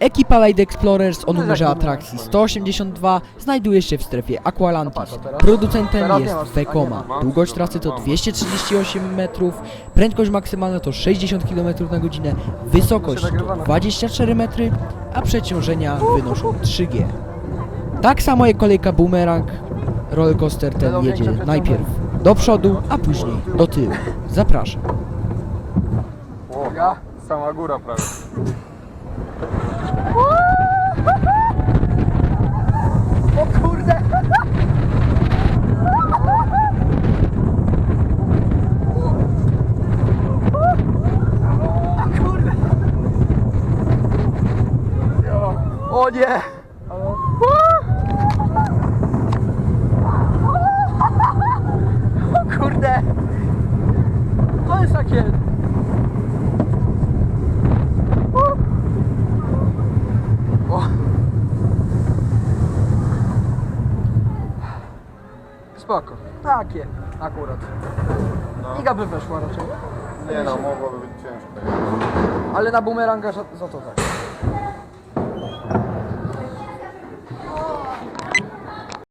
Ekipa Light Explorers o numerze atrakcji 182 znajduje się w strefie Aqualantis. Producentem jest Vekoma. Długość trasy to 238 metrów, prędkość maksymalna to 60 km na godzinę, wysokość to 24 metry, a przeciążenia wynoszą 3G. Tak samo jak kolejka Boomerang, rollercoaster ten jedzie najpierw do przodu, a później do tyłu. Zapraszam. Sama góra prawie. O nie! O kurde! To jest takie... O. Spoko. Takie akurat. Iga by weszła raczej. Nie no, mogłoby być ciężko. Ale na bumeranga za, za to tak.